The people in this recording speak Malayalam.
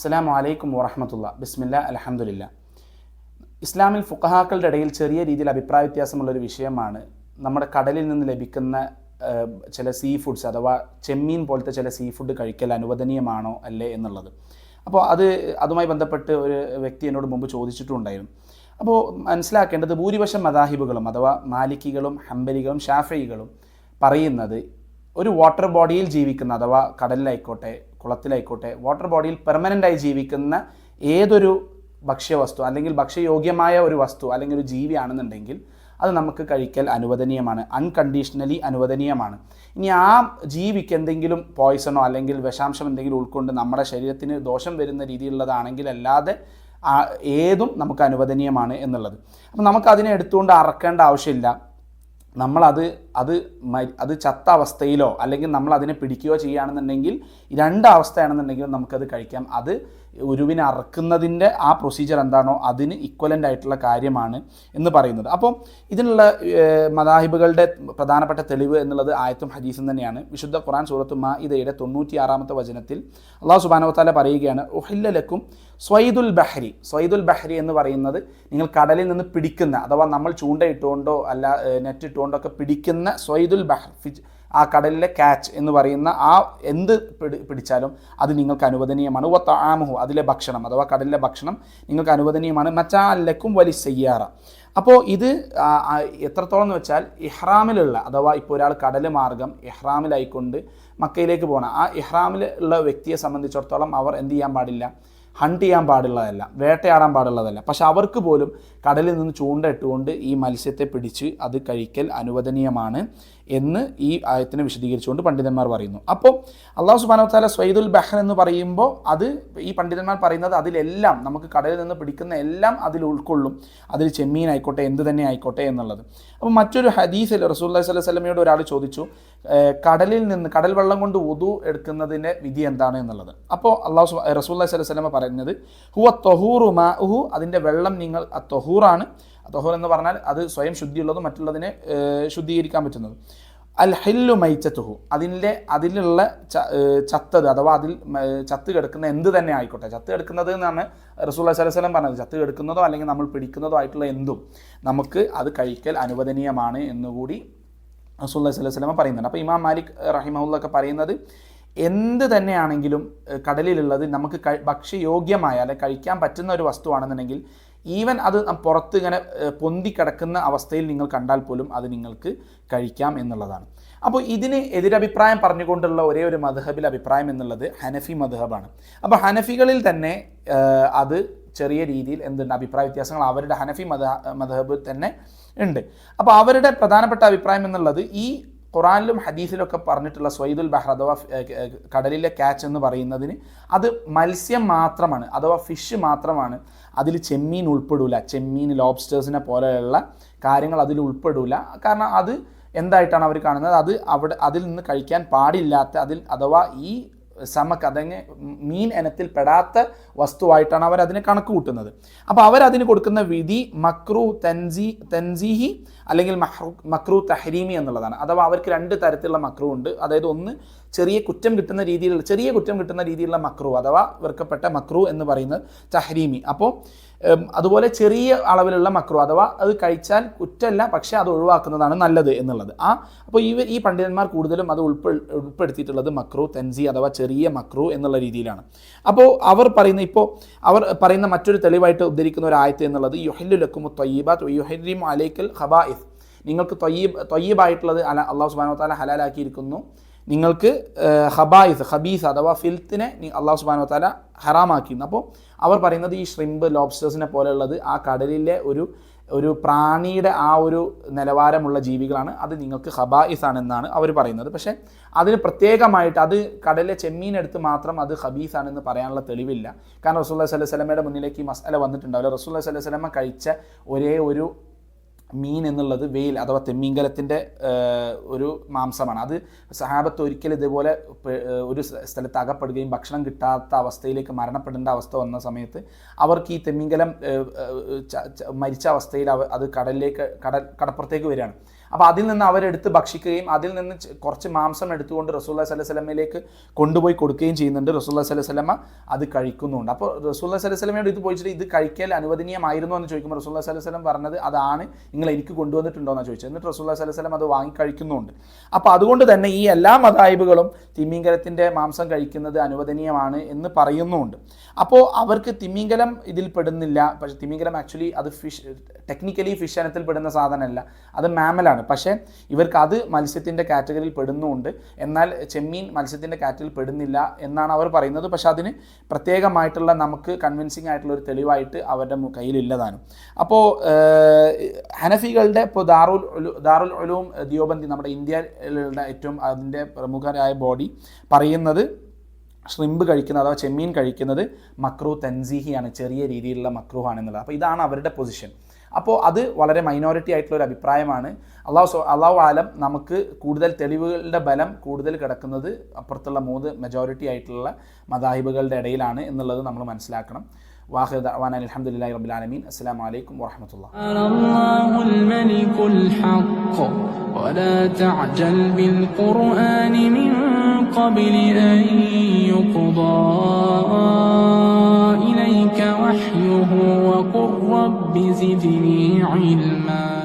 അസ്സാം വലൈക്കും വറഹമത്തുള്ള. ബിസ്മില്ല അലഹമുല്ല ഇസ്ലാമിൽ ഫുഖഹാക്കളുടെ ഇടയിൽ ചെറിയ രീതിയിൽ അഭിപ്രായ വ്യത്യാസമുള്ള ഒരു വിഷയമാണ് നമ്മുടെ കടലിൽ നിന്ന് ലഭിക്കുന്ന ചില സീ ഫുഡ്സ് അഥവാ ചെമ്മീൻ പോലത്തെ ചില സീ ഫുഡ് കഴിക്കൽ അനുവദനീയമാണോ അല്ലേ എന്നുള്ളത്. അപ്പോൾ അത് അതുമായി ബന്ധപ്പെട്ട് ഒരു വ്യക്തി എന്നോട് മുമ്പ് ചോദിച്ചിട്ടുണ്ടായിരുന്നു. അപ്പോൾ മനസ്സിലാക്കേണ്ടത് ഭൂരിപക്ഷം മദാഹിബുകളും അഥവാ മാലിക്കികളും ഹംബലികളും ഷാഫയികളും പറയുന്നത് ഒരു വാട്ടർ ബോഡിയിൽ ജീവിക്കുന്ന അഥവാ കടലിലായിക്കോട്ടെ കുളത്തിലായിക്കോട്ടെ. വാട്ടർ ബോഡിയിൽ പെർമനന്റായി ജീവിക്കുന്ന ഏതൊരു ഭക്ഷ്യവസ്തു അല്ലെങ്കിൽ ഭക്ഷ്യയോഗ്യമായ ഒരു വസ്തു അല്ലെങ്കിൽ ഒരു ജീവിയാണെന്നുണ്ടെങ്കിൽ അത് നമുക്ക് കഴിക്കൽ അനുവദനീയമാണ്. അൺകണ്ടീഷണലി അനുവദനീയമാണ്. ഇനി ആ ജീവിക്ക് എന്തെങ്കിലും പോയിസണോ അല്ലെങ്കിൽ വിഷാംശം എന്തെങ്കിലും ഉൾക്കൊണ്ട് നമ്മുടെ ശരീരത്തിന് ദോഷം വരുന്ന രീതിയിലുള്ളതാണെങ്കിൽ അല്ലാതെ ഏതും നമുക്ക് അനുവദനീയമാണ് എന്നുള്ളത്. അപ്പം നമുക്കതിനെ എടുത്തുകൊണ്ട് അറക്കേണ്ട ആവശ്യമില്ല. നമ്മളത് അത് അത് ചത്ത അവസ്ഥയിലോ അല്ലെങ്കിൽ നമ്മൾ അതിനെ പിടിക്കുകയോ ചെയ്യുകയാണെന്നുണ്ടെങ്കിൽ രണ്ട് അവസ്ഥയാണെന്നുണ്ടെങ്കിൽ നമുക്കത് കഴിക്കാം. അത് ഉരുവിനെ അറക്കുന്നതിന്റെ ആ പ്രൊസീജിയർ എന്താണോ അതിന് ഇക്വലന്റ് ആയിട്ടുള്ള കാര്യമാണ് എന്ന് പറയുന്നത്. അപ്പോൾ ഇതിനുള്ള മദാഹിബുകളുടെ പ്രധാനപ്പെട്ട തെളിവ് എന്നുള്ളത് ആയത്തും ഹദീസും തന്നെയാണ്. വിശുദ്ധ ഖുറാൻ സൂറത്ത് മാ ഇതയുടെ തൊണ്ണൂറ്റി ആറാമത്തെ വചനത്തിൽ അള്ളാഹു സുബാനവത്താല പറയുകയാണ് ഉഹില്ലലക്കും സ്വൈദുൽ ബഹരി. സ്വൈദുൽ ബഹരി എന്ന് പറയുന്നത് നിങ്ങൾ കടലിൽ നിന്ന് പിടിക്കുന്ന അഥവാ നമ്മൾ ചൂണ്ടയിട്ടുകൊണ്ടോ അല്ല നെറ്റ് ഇട്ടുകൊണ്ടോ ഒക്കെ പിടിക്കുന്ന സ്വൈദുൽ ബഹർ ഫിജ് ആ കടലിലെ ക്യാച്ച് എന്ന് പറയുന്ന ആ എന്ത് പിടി പിടിച്ചാലും അത് നിങ്ങൾക്ക് അനുവദനീയമാണ്. വ താമുഹു അതിലെ ഭക്ഷണം അഥവാ കടലിലെ ഭക്ഷണം നിങ്ങൾക്ക് അനുവദനീയമാണ്. മച്ചാലക്കും വലി സയ്യാറ. അപ്പോൾ ഇത് എത്രത്തോളം എന്ന് വെച്ചാൽ ഇഹ്റാമിലുള്ള അഥവാ ഇപ്പോൾ ഒരാൾ കടൽ മാർഗം ഇഹ്റാമിലായിക്കൊണ്ട് മക്കയിലേക്ക് പോകണം ആ ഇഹ്റാമിലുള്ള വ്യക്തിയെ സംബന്ധിച്ചിടത്തോളം അവർ എന്ത് ചെയ്യാൻ പാടില്ല? ഹണ്ട് ചെയ്യാൻ പാടുള്ളതല്ല വേട്ടയാടാൻ പാടുള്ളതല്ല. പക്ഷെ അവർക്ക് പോലും കടലിൽ നിന്ന് ചൂണ്ട ഇട്ടുകൊണ്ട് ഈ മത്സ്യത്തെ പിടിച്ച് അത് കഴിക്കൽ അനുവദനീയമാണ്. എന്ന് ഈ ആയത്തിനെ വിശദീകരിച്ചുകൊണ്ട് പണ്ഡിതന്മാർ പറയുന്നു. അപ്പോൾ അള്ളാഹു സുബാനോത്താല താല സ്വൈദുൽ ബഹർ എന്ന് പറയുമ്പോൾ അത് ഈ പണ്ഡിതന്മാർ പറയുന്നത് അതിലെല്ലാം നമുക്ക് കടലിൽ നിന്ന് പിടിക്കുന്ന എല്ലാം അതിൽ ഉൾക്കൊള്ളും. അതിൽ ചെമ്മീൻ ആയിക്കോട്ടെ എന്ത് തന്നെ ആയിക്കോട്ടെ എന്നുള്ളത്. അപ്പോൾ മറ്റൊരു ഹദീസിൽ റസൂല്ലാ സ്വലൈഹി സ്വലമയോട് ഒരാൾ ചോദിച്ചു കടലിൽ നിന്ന് കടൽ വെള്ളം കൊണ്ട് ഒതു എടുക്കുന്നതിന്റെ വിധി എന്താണ് എന്നുള്ളത്? അപ്പോൾ അള്ളാഹു റസൂല്ലാ സ്വലൈഹി സ്വലമ പറയുന്നത് ഹുവ തൊഹൂറു മാ ഉഹു അതിന്റെ വെള്ളം നിങ്ങൾ തൊഹൂറാണ്. തൊഹൂർ എന്ന് പറഞ്ഞാൽ അത് സ്വയം ശുദ്ധിയുള്ളതും മറ്റുള്ളതിനെ ശുദ്ധീകരിക്കാൻ പറ്റുന്നത്. അൽ ഹില്ലു മൈച്ചത്തുഹു. അതിന്റെ അതിലുള്ള ചത്തത് അഥവാ അതിൽ ചത്ത് കിടക്കുന്ന എന്ത് തന്നെ ആയിക്കോട്ടെ. ചത്ത് കിടക്കുന്നത് എന്നാണ് റസൂൽ സ്വലം പറഞ്ഞത് ചത്ത് കിടക്കുന്നതോ അല്ലെങ്കിൽ നമ്മൾ പിടിക്കുന്നതോ ആയിട്ടുള്ള എന്തും നമുക്ക് അത് കഴിക്കൽ അനുവദനീയമാണ് എന്നുകൂടി റസൂല്ലാ സ്വലൈഹി സ്വലമ പറയുന്നുണ്ട്. അപ്പോൾ ഇമാം മാലിക് റഹിമഹുല്ലൊക്കെ പറയുന്നത് എന്ത് തന്നെയാണെങ്കിലും കടലിലുള്ളത് നമുക്ക് ഭക്ഷ്യയോഗ്യമായ അല്ലെ കഴിക്കാൻ പറ്റുന്ന ഒരു വസ്തുവാണെന്നുണ്ടെങ്കിൽ ഈവൻ അത് പുറത്ത് ഇങ്ങനെ പൊന്തി കിടക്കുന്ന അവസ്ഥയിൽ നിങ്ങൾ കണ്ടാൽ പോലും അത് നിങ്ങൾക്ക് കഴിക്കാം എന്നുള്ളതാണ്. അപ്പോൾ ഇതിന് എതിരഭിപ്രായം പറഞ്ഞുകൊണ്ടുള്ള ഒരേ ഒരു മധഹബിൽ അഭിപ്രായം എന്നുള്ളത് ഹനഫി മധഹബാണ് അപ്പോൾ ഹനഫികളിൽ തന്നെ അത് ചെറിയ രീതിയിൽ എന്തുണ്ട് അഭിപ്രായ വ്യത്യാസങ്ങൾ അവരുടെ ഹനഫി മത മധഹബ് തന്നെ ഉണ്ട്. അപ്പോൾ അവരുടെ പ്രധാനപ്പെട്ട അഭിപ്രായം എന്നുള്ളത് ഈ ഖുറാനിലും ഹദീസിലൊക്കെ പറഞ്ഞിട്ടുള്ള സ്വൈദുൽ ബഹർ അഥവാ കടലിലെ ക്യാച്ച് എന്ന് പറയുന്നതിന് അത് മത്സ്യം മാത്രമാണ് അഥവാ ഫിഷ് മാത്രമാണ് അതിൽ ചെമ്മീൻ ഉൾപ്പെടില്ല ചെമ്മീൻ ലോബ്സ്റ്റേഴ്സിനെ പോലെയുള്ള കാര്യങ്ങൾ അതിൽ ഉൾപ്പെടില്ല കാരണം അത് എന്തായിട്ടാണ് അവർ കാണുന്നത്? അത് അവിടെ അതിൽ നിന്ന് കഴിക്കാൻ പാടില്ലാത്ത അതിൽ അഥവാ ഈ സമക്ക് അതങ്ങ് മീൻ ഇനത്തിൽ പെടാത്ത വസ്തുവായിട്ടാണ് അവർ അതിനെ കണക്ക് കൂട്ടുന്നത്. അപ്പോൾ അവരതിന് കൊടുക്കുന്ന വിധി മക്രു തൻസി തൻസിഹി അല്ലെങ്കിൽ മഹ്റു മക്രു തഹരീമി എന്നുള്ളതാണ്. അഥവാ അവർക്ക് രണ്ട് തരത്തിലുള്ള മക്രു ഉണ്ട്. അതായത് ഒന്ന് ചെറിയ കുറ്റം കിട്ടുന്ന രീതിയിലുള്ള ചെറിയ കുറ്റം കിട്ടുന്ന രീതിയിലുള്ള മക്രു അഥവാ വെറുക്കപ്പെട്ട മക്രു എന്ന് പറയുന്നത് തഹരീമി. അപ്പോൾ അതുപോലെ ചെറിയ അളവിലുള്ള മക്രു അഥവാ അത് കഴിച്ചാൽ കുറ്റമല്ല പക്ഷേ അത് ഒഴിവാക്കുന്നതാണ് നല്ലത് എന്നുള്ളത്. ആ അപ്പോൾ ഈ ഈ പണ്ഡിതന്മാർ കൂടുതലും അത് ഉൾപ്പെ ഉൾപ്പെടുത്തിയിട്ടുള്ളത് മക്രു തെൻസി അഥവാ ചെറിയ മക്രു എന്നുള്ള രീതിയിലാണ്. അപ്പോൾ അവർ പറയുന്ന ഇപ്പോൾ അവർ പറയുന്ന മറ്റൊരു തെളിവായിട്ട് ഉദ്ധരിക്കുന്ന ഒരു ആയത്ത് എന്നുള്ളത് യുഹല്ലു ലക്കുമു തൊയ്യബാത്ത് യുഹരിം അലൈക്കൽ ഹബായിസ് നിങ്ങൾക്ക് തൊയ്യബ് തൊയ്യബായിട്ടുള്ളത് അല അള്ളാഹു സുബാനോ താല ഹലാലാക്കിയിരിക്കുന്നു. നിങ്ങൾക്ക് ഹബായിസ് ഹബീസ് അഥവാ ഫിൽത്തിനെ അള്ളാഹു സുബാനോ താല ഹറാമാക്കിയിരുന്നു. അപ്പോൾ അവർ പറയുന്നത് ഈ ഷ്രിമ്പ് ലോബ്സ്റ്റേഴ്സിനെ പോലെയുള്ളത് ആ കടലിലെ ഒരു ഒരു പ്രാണിയുടെ ആ ഒരു നിലവാരമുള്ള ജീവികളാണ്. അത് നിങ്ങൾക്ക് ഹബായിസ് ആണെന്നാണ് അവർ പറയുന്നത്. പക്ഷേ അതിന് പ്രത്യേകമായിട്ട് അത് കടലിലെ ചെമ്മീനെടുത്ത് മാത്രം അത് ഹബീസ് ആണെന്ന് പറയാനുള്ള തെളിവില്ല. കാരണം റസൂല്ലാ അലൈഹി വസല്ലമയുടെ മുന്നിലേക്ക് ഈ മസാല വന്നിട്ടുണ്ടാവില്ല. റസൂല്ലാ അലൈഹി വസല്ലമ കഴിച്ച ഒരേ ഒരു മീൻ എന്നുള്ളത് വെയിൽ അഥവാ തെമ്മീങ്കലത്തിന്റെ ഒരു മാംസമാണ്. അത് സഹാബത്ത് ഒരിക്കൽ ഇതുപോലെ ഒരു സ്ഥലത്ത് അകപ്പെടുകയും ഭക്ഷണം കിട്ടാത്ത അവസ്ഥയിലേക്ക് മരണപ്പെടേണ്ട അവസ്ഥ വന്ന സമയത്ത് അവർക്ക് ഈ തെമ്മീങ്കലം മരിച്ച അവസ്ഥയിൽ അത് കടലിലേക്ക് കടൽ കടപ്പുറത്തേക്ക് വരികയാണ്. അപ്പോൾ അതിൽ നിന്ന് അവരെടുത്ത് ഭക്ഷിക്കുകയും അതിൽ നിന്ന് കുറച്ച് മാംസം എടുത്തുകൊണ്ട് റസൂല്ലാ സ്വല്ലി സ്വലമയിലേക്ക് കൊണ്ടുപോയി കൊടുക്കുകയും ചെയ്യുന്നുണ്ട്. റസൂല്ലാ സ്വല്ലി സ്വലമ അത് കഴിക്കുന്നുണ്ട്. അപ്പോൾ റസൂല്ലാ സ്വല്ലി സ്വലമയോട് ഇത് പോയിട്ട് ഇത് കഴിക്കൽ അനുവദനീയമായിരുന്നു എന്ന് ചോദിക്കുമ്പോൾ റസൂല്ലാ സ്വല്ലി സ്വലം പറഞ്ഞത് അതാണ് നിങ്ങൾ എനിക്ക് കൊണ്ടുവന്നിട്ടുണ്ടോ എന്ന് ചോദിച്ചത്. എന്നിട്ട് റസൂല്ലാ സ്വല്ലി സ്വലം അത് വാങ്ങി കഴിക്കുന്നുണ്ട്. അപ്പോൾ അതുകൊണ്ട് തന്നെ ഈ എല്ലാ മതായിബുകളും തിമ്മീങ്കലത്തിന്റെ മാംസം കഴിക്കുന്നത് അനുവദനീയമാണ് എന്ന് പറയുന്നുണ്ട്. അപ്പോൾ അവർക്ക് തിമിംഗലം ഇതിൽ പെടുന്നില്ല പക്ഷേ തിമിംഗലം ആക്ച്വലി അത് ഫിഷ് ടെക്നിക്കലി ഫിഷ് ഇനത്തിൽ പെടുന്ന സാധനമല്ല. അത് മാമലാണ് പക്ഷേ ഇവർക്ക് അത് മത്സ്യത്തിന്റെ കാറ്റഗറിയിൽ പെടുന്നുമുണ്ട്. എന്നാൽ ചെമ്മീൻ മത്സ്യത്തിന്റെ കാറ്റഗറിയിൽ പെടുന്നില്ല എന്നാണ് അവർ പറയുന്നത്. പക്ഷേ അതിന് പ്രത്യേകമായിട്ടുള്ള നമുക്ക് കൺവിൻസിങ് ആയിട്ടുള്ള ഒരു തെളിവായിട്ട് അവരുടെ കയ്യിലില്ലതാണ്. അപ്പോൾ ഹനഫികളുടെ ഇപ്പോൾ ദാറുൽ ദാറുൽ ഒലൂം ദിയോബന്തി നമ്മുടെ ഇന്ത്യയിലുള്ള ഏറ്റവും അതിന്റെ പ്രമുഖരായ ബോഡി പറയുന്നത് ഷ്രിമ്പ് കഴിക്കുന്നത് അഥവാ ചെമ്മീൻ കഴിക്കുന്നത് മക്രൂ തൻസീഹിയാണ്. ചെറിയ രീതിയിലുള്ള മക്രൂഹാണെന്നുള്ളത് അപ്പോൾ ഇതാണ് അവരുടെ പൊസിഷൻ അപ്പോൾ അത് വളരെ മൈനോറിറ്റി ആയിട്ടുള്ള ഒരു അഭിപ്രായമാണ് അള്ളാഹു സോ അള്ളാഹു ആലം നമുക്ക് കൂടുതൽ തെളിവുകളുടെ ബലം കൂടുതൽ കിടക്കുന്നത് അപ്പുറത്തുള്ള മൂന്ന് മെജോറിറ്റി ആയിട്ടുള്ള മദാഹിബുകളുടെ ഇടയിലാണ് എന്നുള്ളത് നമ്മൾ മനസ്സിലാക്കണം വാഹിദ് അവാൻ അലഹമുല്ലാ റബുലാലമീൻ അസ്സാം വലൈക്കും വാഹമത്തുള്ള تعالى الله الملك الحق ولا تعجل بالقرآن من قبل أن يقضى رب زدني علما.